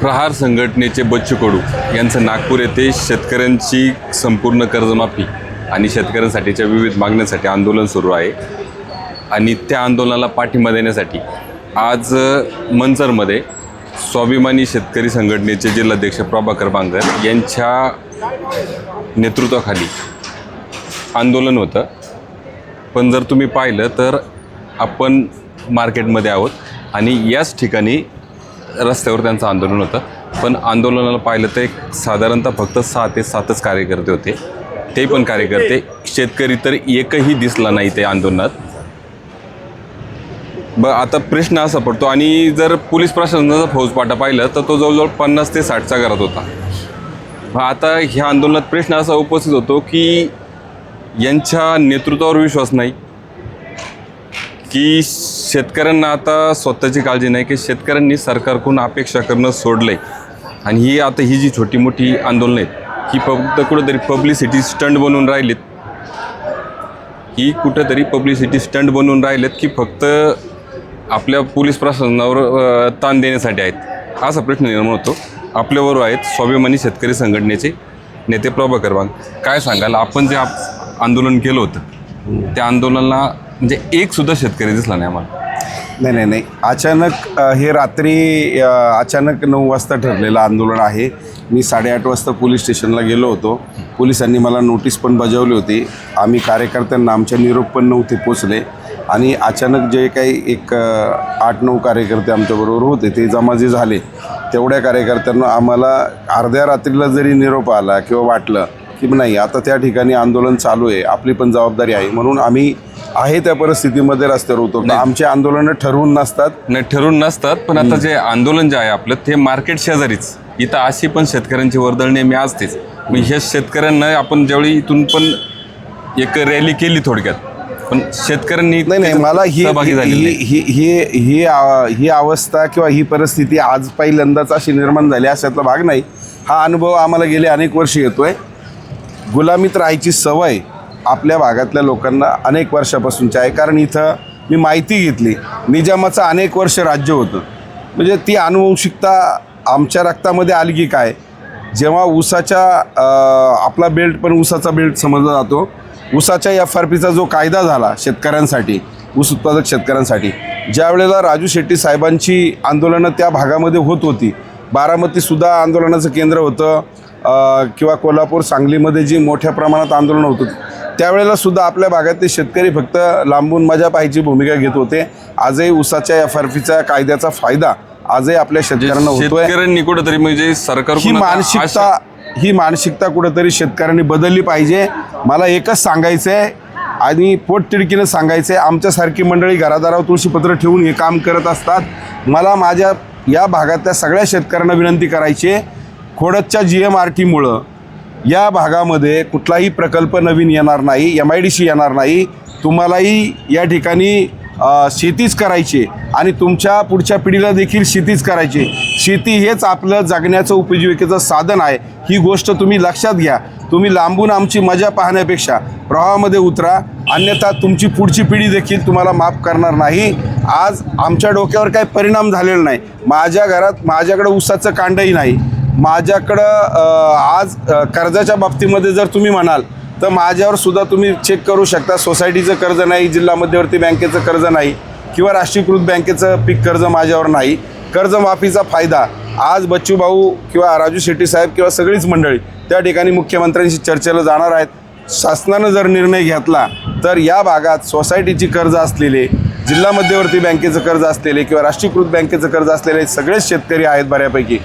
प्रहार संघटनेचे बच्चू कडू यांचं नागपूर येथे शेतकऱ्यांची संपूर्ण कर्जमाफी आणि शेतकऱ्यांसाठीच्या विविध मागण्यांसाठी आंदोलन सुरू आहे. आणि त्या आंदोलनाला पाठिंबा देण्यासाठी आज अ, मंचरमध्ये स्वाभिमानी शेतकरी संघटनेचे जिल्हाध्यक्ष प्रभाकर बांगर यांच्या नेतृत्वाखाली आंदोलन होतं. पण जर तुम्ही पाहिलं तर आपण मार्केटमध्ये आहोत आणि याच ठिकाणी रस्त्यावर त्यांचं आंदोलन होतं. पण आंदोलनाला पाहिलं तर एक साधारणतः फक्त सहा ते सातच कार्यकर्ते होते. ते पण कार्यकर्ते. शेतकरी तर एकही दिसला नाही ते आंदोलनात. ब आता प्रश्न असा पडतो आणि जर पोलीस प्रशासनाचा फौजपाटा पाहिलं तर तो जवळजवळ पन्नास ते साठचा घरात होता. मग आता ह्या आंदोलनात प्रश्न असा उपस्थित होतो की यांच्या नेतृत्वावर विश्वास नाही. की शेतकऱ्यांना आता स्वतःची काळजी नाही की शेतकऱ्यांनी सरकारकडून अपेक्षा करणं सोडलं आहे आणि ही आता ही जी छोटी मोठी आंदोलनं आहेत ही फक्त कुठंतरी पब्लिसिटी स्टंट बनवून राहिलीत. ही कुठंतरी पब्लिसिटी स्टंट बनवून राहिलेत की फक्त आपल्या पोलीस प्रशासनावर ताण देण्यासाठी आहेत. असा प्रश्न निर्माण होतो. आपल्याबरोबर आहेत स्वाभिमानी शेतकरी संघटनेचे नेते प्रभाकर बाग काय सांगाल? आपण जे आप आंदोलन केलं होतं त्या आंदोलनाला म्हणजे एक सुद्धा शेतकरी दिसला नाही आम्हाला. नाही नाही नाही. अचानक अ, हे रात्री अ, अचानक नऊ वाजता ठरलेलं आंदोलन आहे. मी साडेआठ वाजता पोलीस स्टेशनला गेलो होतो. पोलिसांनी मला नोटीस पण बजावली होती. आम्ही कार्यकर्त्यांना आमच्या निरोप पण नव्हते पोचले. आणि अचानक जे काही एक अ, आठ नऊ कार्यकर्ते आमच्याबरोबर होते ते जमा जे झाले. तेवढ्या कार्यकर्त्यांना आम्हाला अर्ध्या रात्रीला जरी निरोप आला किंवा वाटलं की नाही आता त्या ठिकाणी आंदोलन चालू आहे आपली पण जबाबदारी आहे. म्हणून आम्ही आहे त्या परिस्थितीमध्ये रस्त्यावर उतरतो. आमचे आंदोलनं ठरवून नसतात. नाही ठरून नसतात पण आता जे आंदोलन जे आहे आपलं ते मार्केट शेजारीच. इथं अशी पण शेतकऱ्यांची वर्दळ नेहमी असतेच. मग ह्या शेतकऱ्यांना आपण ज्यावेळी इथून पण एक रॅली केली थोडक्यात पण शेतकऱ्यांनी नाही नाही मला ही ही. ही ही ही ही अवस्था किंवा ही परिस्थिती आज पहिल्यांदाच अशी निर्माण झाली अशातला भाग नाही. हा अनुभव आम्हाला गेले अनेक वर्ष येतोय. गुलामीत राहायची सवय आपल्या भागातल्या लोकांना अनेक वर्षापासूनची आहे. कारण इथं मी माहिती घेतली निजामाचं अनेक वर्ष राज्य होतं. म्हणजे ती अनुवंशिकता आमच्या रक्तामध्ये आली की काय? जेव्हा ऊसाच्या आपला बेल्ट पण ऊसाचा बेल्ट समजला जातो. ऊसाच्या एफ आर पीचा जो कायदा झाला शेतकऱ्यांसाठी ऊस उत्पादक शेतकऱ्यांसाठी ज्या वेळेला राजू शेट्टी साहेबांची आंदोलनं त्या भागामध्ये होत होती बारामतीसुद्धा आंदोलनाचं केंद्र होतं किंवा कोल्हापूर सांगलीमध्ये जी मोठ्या प्रमाणात आंदोलन होत होती त्यावेळेला सुद्धा आपल्या भागातले शेतकरी फक्त लांबून मजा पाहायची भूमिका घेत होते. आजही ऊसाच्या एफ आर पीचा कायद्याचा फायदा आजही आपल्या शेतकऱ्यांना होतोय. शेतकऱ्यांनी कुठेतरी म्हणजे सरकार ही मानसिकता ही मानसिकता कुठेतरी शेतकऱ्यांनी बदलली पाहिजे. मला एकच सांगायचं आहे आणि पोटतिडकीनं सांगायचं आहे आमच्यासारखी मंडळी घरादारावर तुळशीपत्र ठेवून हे काम करत असतात. मला माझ्या या भागातल्या सगळ्या शेतकऱ्यांना विनंती करायची आहे खोडदच्या जी एम आर टीमुळं या भागामध्ये कुठलाही प्रकल्प नवीन येणार नाही एम आय डी सी येणार नाही. तुम्हालाही या ठिकाणी शेतीच करायची आणि तुमच्या पुढच्या पिढीला देखील शेतीच करायची शेती हेच आपलं जगण्याचं उपजीविकेचं साधन आहे. ही गोष्ट तुम्ही लक्षात घ्या. तुम्ही लांबून आमची मजा पाहण्यापेक्षा प्रवाहामध्ये उतरा. अन्यथा तुमची पुढची पिढी देखील तुम्हाला माफ करणार नाही. आज आमच्या डोक्यावर काही परिणाम झालेला नाही. माझ्या घरात माझ्याकडं ऊसाचं कांडही नाही. माझ्याकडं आज कर्जाच्या बाबतीमध्ये जर तुम्ही म्हणाल तर माझ्यावर सुद्धा तुम्ही चेक करू शकता. सोसायटीचं कर्ज नाही जिल्हा मध्यवर्ती बँकेचं कर्ज नाही किंवा राष्ट्रीयकृत बँकेचं पीक कर्ज माझ्यावर नाही. कर्जमाफीचा फायदा आज बच्चू भाऊ किंवा राजू शेट्टी साहेब किंवा सगळीच मंडळी त्या ठिकाणी मुख्यमंत्र्यांशी चर्चेला जाणार आहेत. शासनानं जर निर्णय घेतला तर या भागात सोसायटीची कर्ज असलेले जिल्हा मध्यवर्ती बँकेचं कर्ज असलेले किंवा राष्ट्रीयकृत बँकेचं कर्ज असलेले सगळेच शेतकरी आहेत बऱ्यापैकी.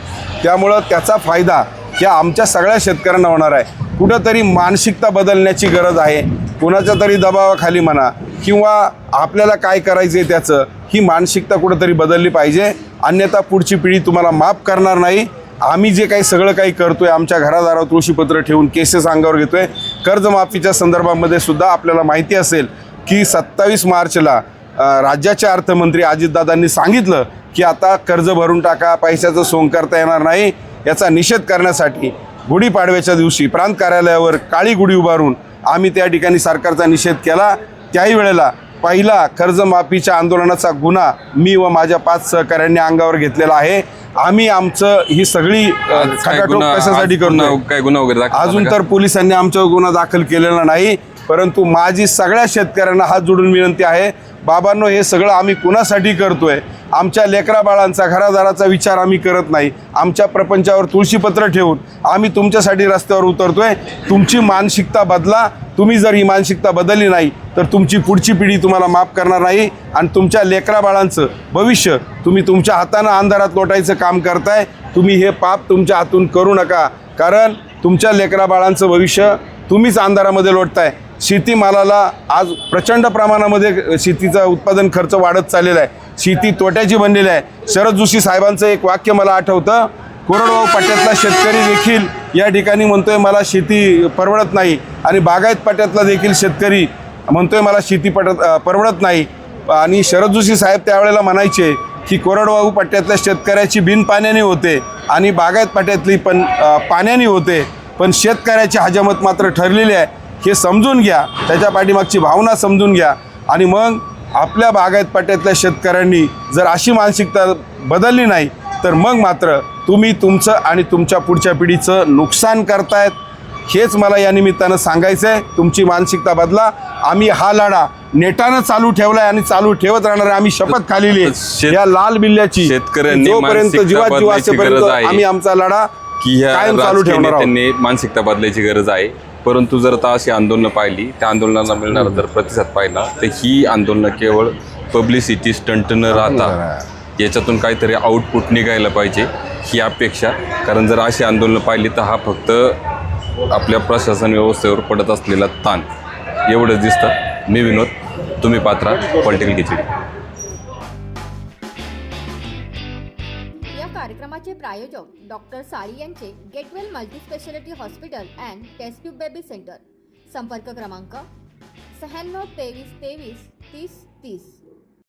त्यामुळं त्याचा फायदा ह्या आमच्या सगळ्या शेतकऱ्यांना होणार आहे. कुठंतरी मानसिकता बदलण्याची गरज आहे. कुणाच्या तरी दबावाखाली म्हणा किंवा आपल्याला काय करायचं आहे त्याचं ही मानसिकता कुठंतरी बदलली पाहिजे. अन्यथा पुढची पिढी तुम्हाला माफ करणार नाही. आम्ही जे काही सगळं काही करतोय आमच्या घरादारावर तुळशीपत्र ठेवून केसेस अंगावर घेतोय कर्जमाफीच्या संदर्भामध्ये सुद्धा आपल्याला माहिती असेल की सत्तावीस मार्चला राज्याच्या राज्याचे अर्थमंत्री अजितदादांनी सांगितलं की आता कर्ज भरून टाका पैशाचं सोंग करता येणार नाही याचा निषेध करण्यासाठी गुढीपाडव्याच्या दिवशी प्रांत कार्यालयावर काळी गुढी उभारून आम्ही त्या ठिकाणी सरकारचा निषेध केला. त्याही वेळेला पहिला कर्जमाफीच्या आंदोलनाचा गुन्हा मी व माझ्या पाच सहकाऱ्यांनी अंगावर घेतलेला आहे. आम्ही आमचं ही सगळी खटाटोप कशासाठी करतो काय गुन्हा वगैरे अजून तर? पोलिसांनी आमच्यावर गुन्हा दाखल केलेला नाही परंतु माझी सगळ्या शेतकऱ्यांना हात जोडून विनंती आहे बाबांनो हे सगळं आम्ही कुणासाठी करतोय? आमच्या लेकरा बाळांचा घरादाराचा विचार आम्ही करत नाही. आमच्या प्रपंचावर तुळशीपत्र ठेवून आम्ही तुमच्यासाठी रस्त्यावर उतरतोय. तुमची मानसिकता बदला. तुम्ही जर ही मानसिकता बदलली नाही तर तुमची पुढची पिढी तुम्हाला माफ करणार नाही. आणि तुमच्या लेकरा बाळांचं भविष्य तुम्ही तुमच्या हातानं अंधारात लोटायचं काम करताय तुम्ही हे पाप तुमच्या हातून करू नका. कारण तुमच्या लेकरा बाळांचं भविष्य तुम्हीच अंधारामध्ये लोटताय. शेतीमालाला आज प्रचंड प्रमाणामध्ये शेतीचा उत्पादन खर्च वाढत चाललेला आहे. शेती तोट्याची बनलेली आहे. शरद जोशी साहेबांचं एक वाक्य मला आठवतं कोरडवाऊ पट्ट्यातला शेतकरी देखील या ठिकाणी म्हणतोय मला शेती परवडत नाही आणि बागायत पाट्यातला देखील शेतकरी म्हणतोय मला शेती पटत परवडत नाही. आणि शरद जोशी साहेब त्यावेळेला म्हणायचे की कोरडवाहू पट्ट्यातल्या शेतकऱ्याची बिन पाण्याने होते आणि बागायत पट्ट्यातली पण पाण्याने होते पण शेतकऱ्याची हजामत मात्र ठरलेली आहे. हे समजून घ्या त्याच्या पाठीमागची भावना समजून घ्या. आणि मग आपल्या बागायत पट्ट्यातल्या शेतकऱ्यांनी जर अशी मानसिकता बदलली नाही तर मग मात्र तुम्ही तुमचं आणि तुमच्या पुढच्या पिढीचं नुकसान करतायत. हेच मला या निमित्तानं सांगायचं आहे तुमची मानसिकता बदला. आम्ही हा लढा नेटानं चालू ठेवलाय आणि चालू ठेवत राहणार आहे. आम्ही शपथ खालेली आहे. शेत- या लाल बिल्ल्याची. शेतकऱ्यांनी जोपर्यंत जीवात जीव असेपर्यंत. आम्ही आमचा लढा की ह्या चालू ठेवणार मानसिकता बदलायची गरज आहे. परंतु जर आता अशी आंदोलनं पाहिली त्या आंदोलनाला मिळणारा जर प्रतिसाद पाहिला तर ही आंदोलनं केवळ पब्लिसिटी स्टंट न राहता याच्यातून काहीतरी आउटपुट निघायला पाहिजे ही अपेक्षा. कारण जर अशी आंदोलनं पाहिली तर हा फक्त आपल्या प्रशासन व्यवस्थेवर पडत असलेला ताण. एवढंच दिसतं. मी विनोद तुम्ही पात्रा पॉलिटिकल खिचडी. या कार्यक्रमाचे प्रायोजक डॉक्टर साळी यांचे Getwell multispeciality hospital and test tube baby centre. संपर्क क्रमांक शहाण्णव तेवीस तेवीस तीस तीस.